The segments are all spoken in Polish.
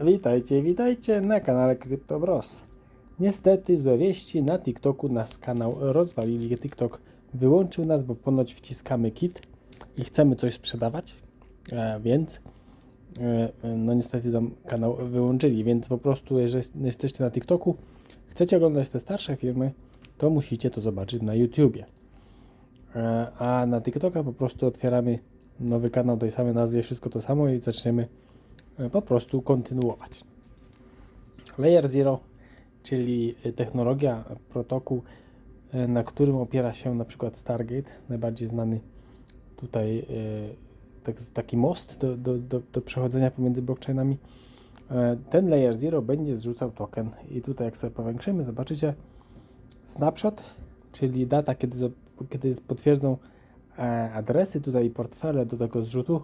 Witajcie, witajcie na kanale CryptoBros. Niestety złe wieści na TikToku nas kanał rozwalili. TikTok wyłączył nas, bo ponoć wciskamy kit i chcemy coś sprzedawać, e, więc e, no niestety tam kanał wyłączyli, więc po prostu jeżeli jesteście na TikToku, chcecie oglądać te starsze filmy, to musicie to zobaczyć na YouTubie. E, A na TikToka po prostu otwieramy nowy kanał tej samej nazwie, wszystko to samo i zaczniemy e, po prostu kontynuować. Layer Zero, czyli e, technologia, protokół, e, na którym opiera się na przykład Stargate, najbardziej znany tutaj e, tak, taki most do, do, do, do przechodzenia pomiędzy blockchainami. E, Ten Layer Zero będzie zrzucał token i tutaj jak sobie powiększymy, zobaczycie snapshot, czyli data, kiedy, kiedy potwierdzą e, adresy tutaj i portfele do tego zrzutu,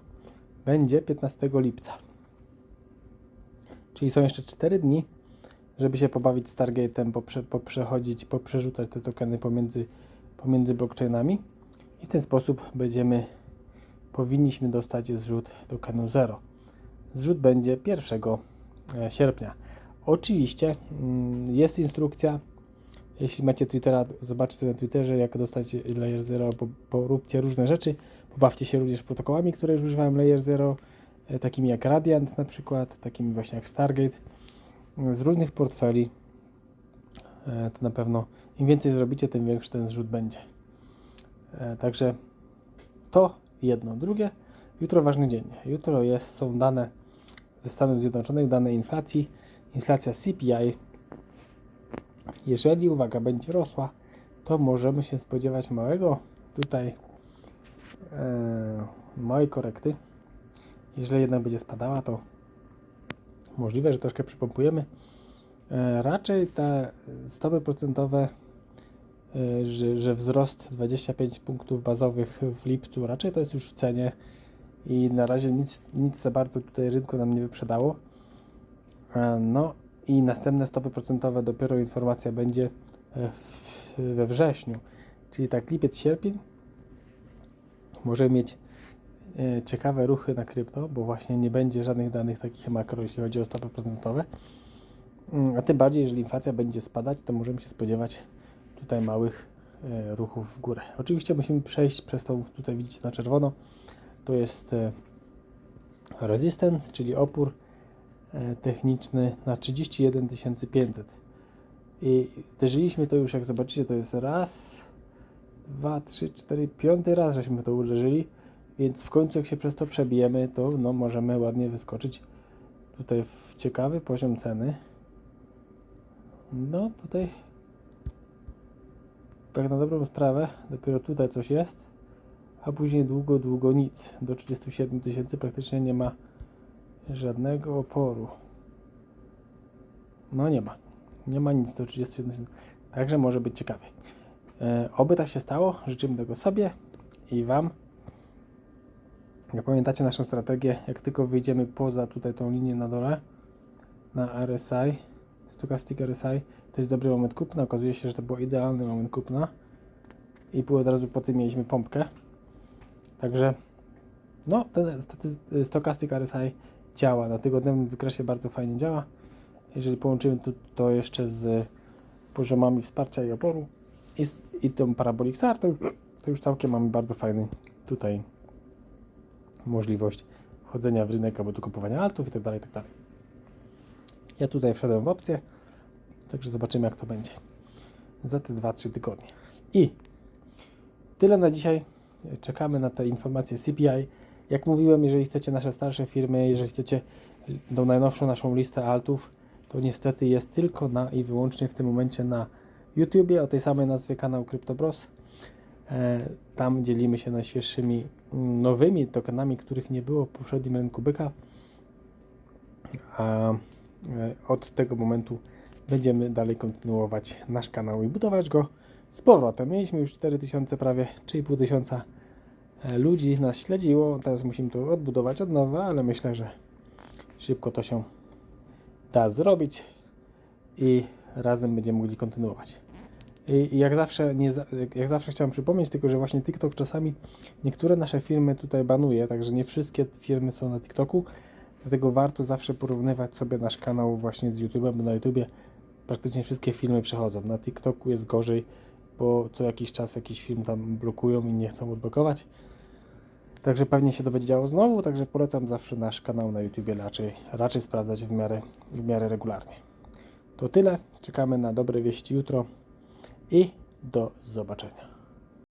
będzie 15 lipca. Czyli są jeszcze 4 dni, żeby się pobawić Stargate'em, poprze, poprzechodzić, poprzerzucać te tokeny pomiędzy, pomiędzy blockchainami i w ten sposób będziemy, powinniśmy dostać zrzut tokenu 0. Zrzut będzie 1 e, sierpnia. Oczywiście mm, jest instrukcja, jeśli macie Twittera, zobaczcie na Twitterze, jak dostać Layer 0, bo poróbcie różne rzeczy. Pobawcie się również protokołami, które już używałem Layer 0, e, takimi jak Radiant na przykład, takimi właśnie jak Stargate, e, z różnych portfeli. E, To na pewno im więcej zrobicie, tym większy ten zrzut będzie. E, Także to jedno. Drugie, jutro ważny dzień. Jutro jest, są dane ze Stanów Zjednoczonych, dane inflacji, inflacja CPI, jeżeli uwaga będzie rosła, to możemy się spodziewać małego tutaj e, małej korekty. Jeżeli jednak będzie spadała, to możliwe, że troszkę przypompujemy. E, raczej te stopy procentowe, e, że, że wzrost 25 punktów bazowych w lipcu, raczej to jest już w cenie i na razie nic, nic za bardzo tutaj rynku nam nie wyprzedało. E, No i następne stopy procentowe dopiero informacja będzie we wrześniu. Czyli tak lipiec, sierpień możemy mieć ciekawe ruchy na krypto, bo właśnie nie będzie żadnych danych takich makro, jeśli chodzi o stopy procentowe. Mm, A tym bardziej, jeżeli inflacja będzie spadać, to możemy się spodziewać tutaj małych e, ruchów w górę. Oczywiście musimy przejść przez tą, tutaj widzicie na czerwono, to jest e, resistance, czyli opór e, techniczny na 31 500. I uderzyliśmy to już, jak zobaczycie, to jest raz, dwa, trzy, cztery, piąty raz, żeśmy to uderzyli, więc w końcu jak się przez to przebijemy, to no, możemy ładnie wyskoczyć tutaj w ciekawy poziom ceny. No tutaj tak na dobrą sprawę, dopiero tutaj coś jest, a później długo, długo nic. Do 37 tysięcy praktycznie nie ma żadnego oporu. No nie ma. Nie ma nic do 37 tysięcy. Także może być ciekawie. E, oby tak się stało. Życzymy tego sobie i Wam. Jak pamiętacie naszą strategię, jak tylko wyjdziemy poza tutaj tą linię na dole, na RSI, Stochastic RSI, to jest dobry moment kupna. Okazuje się, że to był idealny moment kupna. I od razu po tym mieliśmy pompkę. Także no, ten Stochastic RSI działa. Na tygodniowym wykresie bardzo fajnie działa. Jeżeli połączymy to, to jeszcze z poziomami wsparcia i oporu i, i tą Parabolic SAR, to, to już całkiem mamy bardzo fajny tutaj możliwość wchodzenia w rynek albo do kupowania altów i tak dalej, i tak. Ja tutaj wszedłem w opcję, także zobaczymy jak to będzie za te 2-3 tygodnie. I tyle na dzisiaj. Czekamy na te informacje CPI. Jak mówiłem, jeżeli chcecie nasze starsze firmy, jeżeli chcecie tą najnowszą naszą listę altów, to niestety jest tylko na i wyłącznie w tym momencie na YouTubie o tej samej nazwie kanał CryptoBros. E, Tam dzielimy się najświeższymi mm, nowymi tokenami, których nie było w poprzednim rynku byka. A e, od tego momentu będziemy dalej kontynuować nasz kanał i budować go z powrotem. Mieliśmy już 4000 prawie 3,5 tysiąca e, ludzi nas śledziło. Teraz musimy to odbudować od nowa, ale myślę, że szybko to się da zrobić i razem będziemy mogli kontynuować. I jak zawsze, nie, jak zawsze chciałem przypomnieć, tylko że właśnie TikTok czasami niektóre nasze firmy tutaj banuje, także nie wszystkie firmy są na TikToku. Dlatego warto zawsze porównywać sobie nasz kanał właśnie z YouTube'em, bo na YouTubie praktycznie wszystkie filmy przechodzą. Na TikToku jest gorzej, bo co jakiś czas jakiś film tam blokują i nie chcą odblokować. Także pewnie się to będzie działo znowu, także polecam zawsze nasz kanał na YouTubie raczej, raczej sprawdzać w miarę, w miarę regularnie. To tyle. Czekamy na dobre wieści jutro i do zobaczenia.